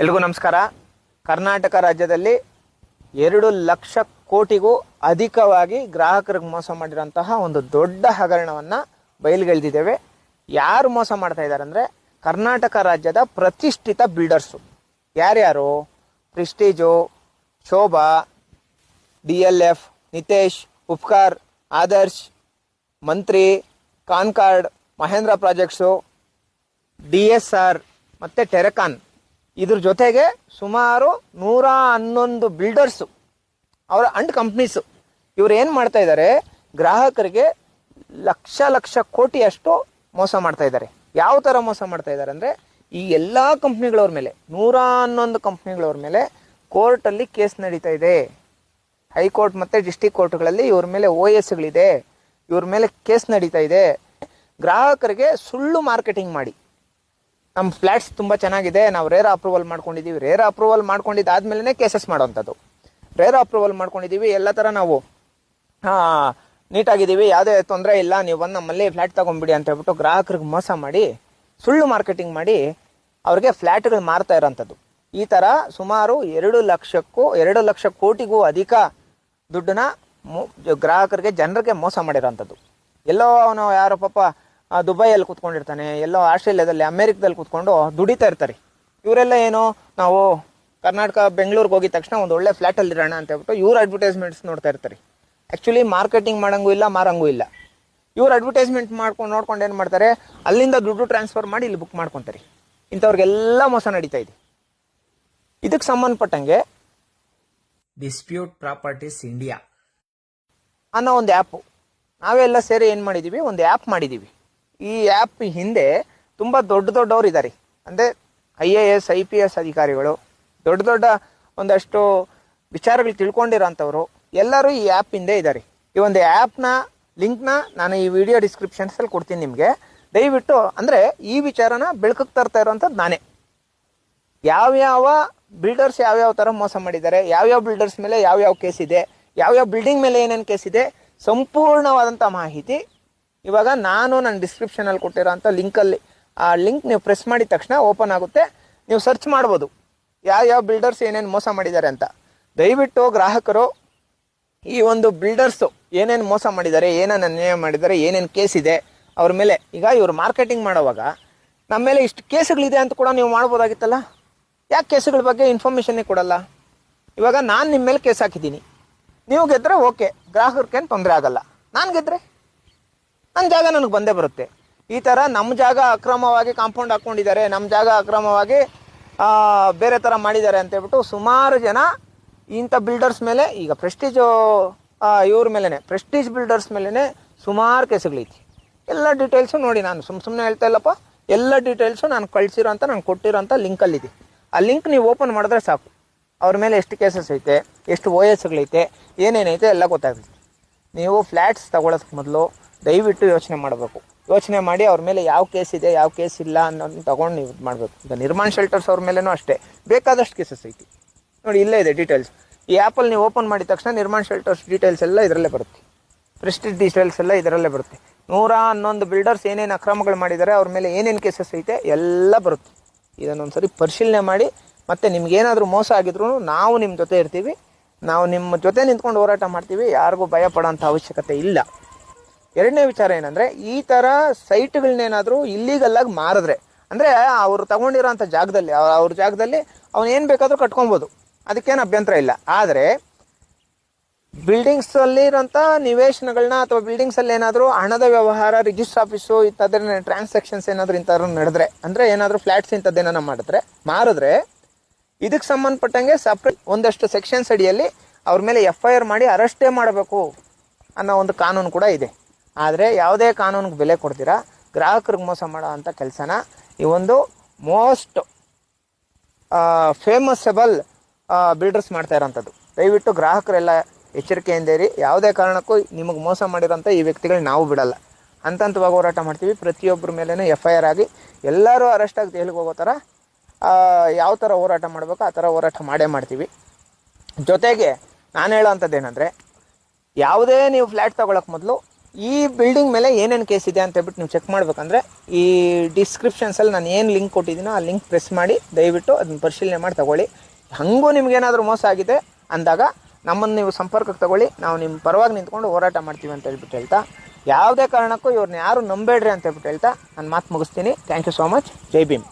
ಎಲ್ರಿಗೂ ನಮಸ್ಕಾರ. ಕರ್ನಾಟಕ ರಾಜ್ಯದಲ್ಲಿ ಎರಡು ಲಕ್ಷ ಕೋಟಿಗೂ ಅಧಿಕವಾಗಿ ಗ್ರಾಹಕರಿಗೆ ಮೋಸ ಮಾಡಿರೋಂತಹ ಒಂದು ದೊಡ್ಡ ಹಗರಣವನ್ನು ಬಯಲುಗೆಳೆದಿದ್ದೇವೆ. ಯಾರು ಮೋಸ ಮಾಡ್ತಾ ಇದ್ದಾರೆ ಅಂದರೆ ಕರ್ನಾಟಕ ರಾಜ್ಯದ ಪ್ರತಿಷ್ಠಿತ ಬಿಲ್ಡರ್ಸು. ಯಾರ್ಯಾರು? Prestige, Sobha, D L F, Nitesh, Upkar, Adarsh, Mantri, Concorde, Mahendra projects, D S R ಮತ್ತು ಟೆರೆಕಾನ್. ಇದ್ರ ಜೊತೆಗೆ ಸುಮಾರು ನೂರ ಹನ್ನೊಂದು ಬಿಲ್ಡರ್ಸು ಅವರ ಅಂಡ್ ಕಂಪ್ನೀಸು ಇವ್ರು ಏನು ಮಾಡ್ತಾ ಇದ್ದಾರೆ ಗ್ರಾಹಕರಿಗೆ ಲಕ್ಷ ಲಕ್ಷ ಕೋಟಿಯಷ್ಟು ಮೋಸ ಮಾಡ್ತಾ ಇದ್ದಾರೆ ಯಾವ ಥರ ಮೋಸ ಮಾಡ್ತಾ ಇದ್ದಾರೆ ಅಂದರೆ ಈ ಎಲ್ಲ ಕಂಪ್ನಿಗಳವ್ರ ಮೇಲೆ, ನೂರ ಹನ್ನೊಂದು ಕಂಪ್ನಿಗಳವ್ರ ಮೇಲೆ ಕೋರ್ಟಲ್ಲಿ ಕೇಸ್ ನಡೀತಾ ಇದೆ. ಹೈಕೋರ್ಟ್ ಮತ್ತು ಡಿಸ್ಟಿಕ್ ಕೋರ್ಟ್ಗಳಲ್ಲಿ ಇವ್ರ ಮೇಲೆ ಓ ಎಸ್ಗಳಿದೆ ಇವ್ರ ಮೇಲೆ ಕೇಸ್ ನಡೀತಾ ಇದೆ. ಗ್ರಾಹಕರಿಗೆ ಸುಳ್ಳು ಮಾರ್ಕೆಟಿಂಗ್ ಮಾಡಿ. ನಮ್ಮ ಫ್ಲ್ಯಾಟ್ಸ್ ತುಂಬ ಚೆನ್ನಾಗಿದೆ, ನಾವು ರೇರ್ ಅಪ್ರೂವಲ್ ಮಾಡ್ಕೊಂಡಿದ್ದೀವಿ ರೇರ್ ಅಪ್ರೂವಲ್ ಮಾಡ್ಕೊಂಡಿದ್ದಾದ್ಮೇಲೆ ಕೇಸಸ್ ಮಾಡೋವಂಥದ್ದು ರೇರ್ ಅಪ್ರೂವಲ್ ಮಾಡ್ಕೊಂಡಿದ್ದೀವಿ ಎಲ್ಲ ಥರ ನಾವು ನೀಟಾಗಿದ್ದೀವಿ ಯಾವುದೇ ತೊಂದರೆ ಇಲ್ಲ, ನೀವು ಬಂದು ನಮ್ಮಲ್ಲಿ ಫ್ಲ್ಯಾಟ್ ತೊಗೊಂಡ್ಬಿಡಿ ಅಂತ ಹೇಳ್ಬಿಟ್ಟು ಗ್ರಾಹಕರಿಗೆ ಮೋಸ ಮಾಡಿ, ಸುಳ್ಳು ಮಾರ್ಕೆಟಿಂಗ್ ಮಾಡಿ ಅವ್ರಿಗೆ ಫ್ಲ್ಯಾಟ್ಗಳು ಮಾರ್ತಾ ಇರೋಂಥದ್ದು. ಈ ಥರ ಸುಮಾರು ಎರಡು ಲಕ್ಷಕ್ಕೂ, ಎರಡು ಲಕ್ಷ ಕೋಟಿಗೂ ಅಧಿಕ ದುಡ್ಡನ್ನ ಗ್ರಾಹಕರಿಗೆ, ಜನರಿಗೆ ಮೋಸ ಮಾಡಿರೋಂಥದ್ದು. ಎಲ್ಲೋ ಅವನು ಯಾರೋ ಪಾಪ ದುಬೈಯಲ್ಲಿ ಕೂತ್ಕೊಂಡಿರ್ತಾನೆ ಎಲ್ಲೋ ಆಸ್ಟ್ರೇಲಿಯಾದಲ್ಲಿ ಅಮೇರಿಕದಲ್ಲಿ ಕೂತ್ಕೊಂಡು ದುಡಿತಾ ಇರ್ತಾರೆ. ಇವರೆಲ್ಲ ಏನು ನಾವು ಕರ್ನಾಟಕ ಬೆಂಗಳೂರಿಗೆ ಹೋಗಿದ ತಕ್ಷಣ ಒಂದು ಒಳ್ಳೆ ಫ್ಲ್ಯಾಟಲ್ಲಿ ಇರೋಣ ಅಂತ ಹೇಳ್ಬಿಟ್ಟು ಇವ್ರ ಅಡ್ವರ್ಟೈಸ್ಮೆಂಟ್ಸ್ ನೋಡ್ತಾ ಇರ್ತಾರೆ. ಆ್ಯಕ್ಚುಲಿ ಮಾರ್ಕೆಟಿಂಗ್ ಮಾಡಂಗೂ ಇಲ್ಲ ಮಾರಂಗೂ ಇಲ್ಲ. ಇವ್ರು ಅಡ್ವರ್ಟೈಸ್ಮೆಂಟ್ ಮಾಡ್ಕೊಂಡು ನೋಡ್ಕೊಂಡು ಏನು ಮಾಡ್ತಾರೆ ಅಲ್ಲಿಂದ ದುಡ್ಡು ಟ್ರಾನ್ಸ್ಫರ್ ಮಾಡಿ ಇಲ್ಲಿ ಬುಕ್ ಮಾಡ್ಕೊತಾರೆ. ಇಂಥವ್ರಿಗೆಲ್ಲ ಮೋಸ ನಡೀತಾ ಇದೆ. ಇದಕ್ಕೆ ಸಂಬಂಧಪಟ್ಟಂಗೆ ಡಿಸ್ಪ್ಯೂಟ್ ಪ್ರಾಪರ್ಟೀಸ್ ಇಂಡಿಯಾ ಅನ್ನೋ ಒಂದು ಆ್ಯಪು ನಾವೆಲ್ಲ ಸೇರಿ ಏನು ಮಾಡಿದ್ದೀವಿ ಒಂದು ಆ್ಯಪ್ ಮಾಡಿದ್ದೀವಿ ಈ ಆ್ಯಪ್ ಹಿಂದೆ ತುಂಬ ದೊಡ್ಡ ದೊಡ್ಡವ್ರು ಇದ್ದಾರೆ ಅಂದರೆ I A S I P S ಅಧಿಕಾರಿಗಳು, ದೊಡ್ಡ ದೊಡ್ಡ ಒಂದಷ್ಟು ವಿಚಾರಗಳು ತಿಳ್ಕೊಂಡಿರೋಂಥವ್ರು, ಎಲ್ಲರೂ ಈ ಆ್ಯಪ್ ಹಿಂದೆ ಇದ್ದಾರೆ ಈ ಒಂದು ಆ್ಯಪ್ನ ಲಿಂಕ್ನ ನಾನು ಈ ವಿಡಿಯೋ ಡಿಸ್ಕ್ರಿಪ್ಷನ್ಸಲ್ಲಿ ಕೊಡ್ತೀನಿ ನಿಮಗೆ. ದಯವಿಟ್ಟು, ಅಂದರೆ ಈ ವಿಚಾರನ ಬೆಳಕಿಗೆ ತರ್ತಾ ಇರೋವಂಥದ್ದು ನಾನೇ. ಯಾವ್ಯಾವ ಬಿಲ್ಡರ್ಸ್ ಯಾವ್ಯಾವ ಥರ ಮೋಸ ಮಾಡಿದ್ದಾರೆ, ಯಾವ್ಯಾವ ಬಿಲ್ಡರ್ಸ್ ಮೇಲೆ ಯಾವ್ಯಾವ ಕೇಸ್ ಇದೆ, ಯಾವ್ಯಾವ ಬಿಲ್ಡಿಂಗ್ ಮೇಲೆ ಏನೇನು ಕೇಸ್ ಇದೆ, ಸಂಪೂರ್ಣವಾದಂಥ ಮಾಹಿತಿ ಇವಾಗ ನಾನು ನನ್ನ ಡಿಸ್ಕ್ರಿಪ್ಷನಲ್ಲಿ ಕೊಟ್ಟಿರೋಂಥ ಲಿಂಕಲ್ಲಿ ಆ ಲಿಂಕ್ ನೀವು ಪ್ರೆಸ್ ಮಾಡಿದ ತಕ್ಷಣ ಓಪನ್ ಆಗುತ್ತೆ. ನೀವು ಸರ್ಚ್ ಮಾಡ್ಬೋದು. ಯಾವ ಬಿಲ್ಡರ್ಸ್ ಏನೇನು ಮೋಸ ಮಾಡಿದ್ದಾರೆ ಅಂತ. ದಯವಿಟ್ಟು ಗ್ರಾಹಕರು ಈ ಒಂದು ಬಿಲ್ಡರ್ಸು ಏನೇನು ಮೋಸ ಮಾಡಿದ್ದಾರೆ ಏನೇನು ಅನ್ಯಾಯ ಮಾಡಿದ್ದಾರೆ, ಏನೇನು ಕೇಸ್ ಇದೆ, ಅವ್ರ ಮೇಲೆ, ಈಗ ಇವರು ಮಾರ್ಕೆಟಿಂಗ್ ಮಾಡೋವಾಗ ನಮ್ಮ ಮೇಲೆ ಇಷ್ಟು ಕೇಸುಗಳಿದೆ ಅಂತ ಕೂಡ ನೀವು ಮಾಡ್ಬೋದಾಗಿತ್ತಲ್ಲ? ಯಾಕೆ ಕೇಸುಗಳ ಬಗ್ಗೆ ಇನ್ಫಾರ್ಮೇಷನ್ನೇ ಕೊಡಲ್ಲ? ಇವಾಗ ನಾನು ನಿಮ್ಮ ಮೇಲೆ ಕೇಸ್ ಹಾಕಿದ್ದೀನಿ. ನೀವು ಗೆದ್ದರೆ ಓಕೆ ಗ್ರಾಹಕರಿಗೇನು ತೊಂದರೆ ಆಗಲ್ಲ. ನಾನು ಗೆದ್ದರೆ ನನ್ನ ಜಾಗ ನನಗೆ ಬಂದೇ ಬರುತ್ತೆ. ಈ ಥರ ನಮ್ಮ ಜಾಗ ಅಕ್ರಮವಾಗಿ ಕಾಂಪೌಂಡ್ ಹಾಕ್ಕೊಂಡಿದ್ದಾರೆ ನಮ್ಮ ಜಾಗ ಅಕ್ರಮವಾಗಿ ಬೇರೆ ಥರ ಮಾಡಿದ್ದಾರೆ ಅಂತ ಹೇಳ್ಬಿಟ್ಟು ಸುಮಾರು ಜನ ಇಂಥ ಬಿಲ್ಡರ್ಸ್ ಮೇಲೆ, ಈಗ ಪ್ರೆಸ್ಟೀಜು ಇವ್ರ ಮೇಲೇ ಪ್ರೆಸ್ಟೀಜ್ ಬಿಲ್ಡರ್ಸ್ ಮೇಲೇ ಸುಮಾರು ಕೇಸುಗಳೈತಿ. ಎಲ್ಲ ಡೀಟೇಲ್ಸು ನೋಡಿ ನಾನು ಸುಮ್ಮ ಸುಮ್ಮನೆ ಹೇಳ್ತಾ ಇಲ್ಲಪ್ಪ, ಎಲ್ಲ ಡೀಟೇಲ್ಸು ನಾನು ಕಳಿಸಿರೋ ಅಂತ, ನಾನು ಕೊಟ್ಟಿರೋಂಥ ಲಿಂಕಲ್ಲಿದೆ ಆ ಲಿಂಕ್ ನೀವು ಓಪನ್ ಮಾಡಿದ್ರೆ ಸಾಕು. ಅವ್ರ ಮೇಲೆ ಎಷ್ಟು ಕೇಸಸ್ ಐತೆ, ಎಷ್ಟು ಓ ಎಸ್ಗಳೈತೆ ಏನೇನೈತೆ ಎಲ್ಲ ಗೊತ್ತಾಗುತ್ತೆ ನೀವು ಫ್ಲ್ಯಾಟ್ಸ್ ತೊಗೊಳೋದಕ್ಕೆ ಮೊದಲು ದಯವಿಟ್ಟು ಯೋಚನೆ ಮಾಡಬೇಕು. ಯೋಚನೆ ಮಾಡಿ ಅವ್ರ ಮೇಲೆ ಯಾವ ಕೇಸ್ ಇದೆ, ಯಾವ ಕೇಸ್ ಇಲ್ಲ ಅನ್ನೋದನ್ನ ತಗೊಂಡು ನೀವು ಮಾಡಬೇಕು. ಈಗ ನಿರ್ಮಾಣ ಶೆಲ್ಟರ್ಸ್ ಅವ್ರ ಮೇಲೇನೂ ಅಷ್ಟೇ. ಬೇಕಾದಷ್ಟು ಕೇಸಸ್ ಐತಿ. ನೋಡಿ, ಇಲ್ಲೇ ಇದೆ ಡೀಟೇಲ್ಸ್ ಈ ಆ್ಯಪಲ್ಲಿ ನೀವು ಓಪನ್ ಮಾಡಿದ ತಕ್ಷಣ ನಿರ್ಮಾಣ ಶೆಲ್ಟರ್ಸ್ ಡೀಟೇಲ್ಸ್ ಎಲ್ಲ ಇದರಲ್ಲೇ ಬರುತ್ತೆ. ಪ್ರೆಸ್ಟೀಜ್ ಡೀಟೇಲ್ಸ್ ಎಲ್ಲ ಇದರಲ್ಲೇ ಬರುತ್ತೆ. ನೂರ ಹನ್ನೊಂದು ಬಿಲ್ಡರ್ಸ್ ಏನೇನು ಅಕ್ರಮಗಳು ಮಾಡಿದ್ದಾರೆ ಅವ್ರ ಮೇಲೆ ಏನೇನು ಕೇಸಸ್ ಐತೆ, ಎಲ್ಲ ಬರುತ್ತೆ. ಇದನ್ನೊಂದ್ಸರಿ ಪರಿಶೀಲನೆ ಮಾಡಿ, ಮತ್ತು ನಿಮ್ಗೇನಾದರೂ ಮೋಸ ಆಗಿದ್ರು ನಾವು ನಿಮ್ಮ ಜೊತೆ ಇರ್ತೀವಿ. ನಾವು ನಿಮ್ಮ ಜೊತೆ ನಿಂತ್ಕೊಂಡು ಹೋರಾಟ ಮಾಡ್ತೀವಿ. ಯಾರಿಗೂ ಭಯ ಅವಶ್ಯಕತೆ ಇಲ್ಲ. ಎರಡನೇ ವಿಚಾರ ಏನಂದರೆ, ಈ ಥರ ಸೈಟ್ಗಳನ್ನೇನಾದರೂ ಇಲ್ಲೀಗಲ್ಲಾಗಿ ಮಾರಿದ್ರೆ, ಅಂದರೆ ಅವರು ತಗೊಂಡಿರೋಂಥ ಜಾಗದಲ್ಲಿ, ಅವ್ರ ಜಾಗದಲ್ಲಿ ಅವನು ಏನು ಬೇಕಾದರೂ ಕಟ್ಕೊಬೋದು. ಅದಕ್ಕೇನು ಅಭ್ಯಂತರ ಇಲ್ಲ. ಆದರೆ ಬಿಲ್ಡಿಂಗ್ಸ್ ಅಲ್ಲಿ ಇರೋಂಥ ನಿವೇಶನಗಳನ್ನ ಅಥವಾ ಬಿಲ್ಡಿಂಗ್ಸ್ ಅಲ್ಲಿ ಏನಾದರೂ ಹಣದ ವ್ಯವಹಾರ ರಿಜಿಸ್ಟರ್ ಆಫೀಸು ಇಂಥದ್ರ ಟ್ರಾನ್ಸಾಕ್ಷನ್ಸ್ ಏನಾದರೂ ಇಂಥವ್ರು ನಡೆದ್ರೆ, ಅಂದರೆ ಏನಾದರೂ ಫ್ಲಾಟ್ಸ್ ಇಂಥದ್ದೇನ ಮಾಡಿದ್ರೆ, ಮಾರಿದ್ರೆ, ಇದಕ್ಕೆ ಸಂಬಂಧಪಟ್ಟಂಗೆ ಸಪ್ರೇಟ್ ಒಂದಷ್ಟು ಸೆಕ್ಷನ್ಸ್ ಅಡಿಯಲ್ಲಿ ಅವ್ರ ಮೇಲೆ ಎಫ್ ಐ ಆರ್ ಮಾಡಿ ಅರೆಸ್ಟೇ ಮಾಡಬೇಕು ಅನ್ನೋ ಒಂದು ಕಾನೂನು ಕೂಡ ಇದೆ. ಆದರೆ ಯಾವುದೇ ಕಾನೂನಿಗೆ ಬೆಲೆ ಕೊಡ್ತೀರಾ? ಗ್ರಾಹಕರಿಗೆ ಮೋಸ ಮಾಡೋ ಅಂಥ ಕೆಲಸನ ಈ ಒಂದು ಮೋಸ್ಟ್ ಫೇಮಸಬಲ್ ಬಿಲ್ಡರ್ಸ್ ಮಾಡ್ತಾ ಇರೋಂಥದ್ದು. ದಯವಿಟ್ಟು ಗ್ರಾಹಕರೆಲ್ಲ ಎಚ್ಚರಿಕೆಯಿಂದ ಇರಿ. ಯಾವುದೇ ಕಾರಣಕ್ಕೂ ನಿಮಗೆ ಮೋಸ ಮಾಡಿರೋಂಥ ಈ ವ್ಯಕ್ತಿಗಳು ನಾವು ಬಿಡಲ್ಲ. ಹಂತ ಹಂತವಾಗಿ ಹೋರಾಟ ಮಾಡ್ತೀವಿ. ಪ್ರತಿಯೊಬ್ಬರ ಮೇಲೇ ಎಫ್ ಐ ಆರ್ ಆಗಿ ಎಲ್ಲರೂ ಅರೆಸ್ಟ್ ಆಗಿ ಜೈಲಿಗೆ ಹೋಗೋ ಥರ ಯಾವ ಥರ ಹೋರಾಟ ಮಾಡಬೇಕು ಆ ಥರ ಹೋರಾಟ ಮಾಡೇ ಮಾಡ್ತೀವಿ. ಜೊತೆಗೆ ನಾನು ಹೇಳೋ ಏನಂದರೆ ಯಾವುದೇ ನೀವು ಫ್ಲ್ಯಾಟ್ ತೊಗೊಳಕ್ಕೆ ಮೊದಲು ಈ ಬಿಲ್ಡಿಂಗ್ ಮೇಲೆ ಏನೇನು ಕೇಸ್ ಇದೆ ಅಂತ ಹೇಳ್ಬಿಟ್ಟು ನೀವು ಚೆಕ್ ಮಾಡ್ಬೇಕಂದ್ರೆ ಈ ಡಿಸ್ಕ್ರಿಪ್ಷನ್ಸಲ್ಲಿ ನಾನು ಏನು ಲಿಂಕ್ ಕೊಟ್ಟಿದ್ದೀನೋ ಆ ಲಿಂಕ್ ಪ್ರೆಸ್ ಮಾಡಿ, ದಯವಿಟ್ಟು ಅದನ್ನ ಪರಿಶೀಲನೆ ಮಾಡಿ, ತಗೊಳ್ಳಿ. ಹಾಗೂ ನಿಮ್ಗೇನಾದರೂ ಮೋಸ ಆಗಿದೆ ಅಂದಾಗ ನಮ್ಮನ್ನು ನೀವು ಸಂಪರ್ಕಕ್ಕೆ ತಗೊಳ್ಳಿ, ನಾವು ನಿಮ್ಮ ಪರವಾಗಿ ನಿಂತ್ಕೊಂಡು ಹೋರಾಟ ಮಾಡ್ತೀವಿ ಅಂತ ಹೇಳ್ಬಿಟ್ಟು ಹೇಳ್ತಾ, ಯಾವುದೇ ಕಾರಣಕ್ಕೂ ಇವ್ರನ್ನ ಯಾರು ನಂಬೇಡ್ರಿ ಅಂತ ಹೇಳ್ಬಿಟ್ಟು ಹೇಳ್ತಾ, ನಾನು ಮಾತು ಮುಗಿಸ್ತೀನಿ. ಥ್ಯಾಂಕ್ ಯು ಸೋ ಮಚ್ ಜೈ ಭೀಮ್.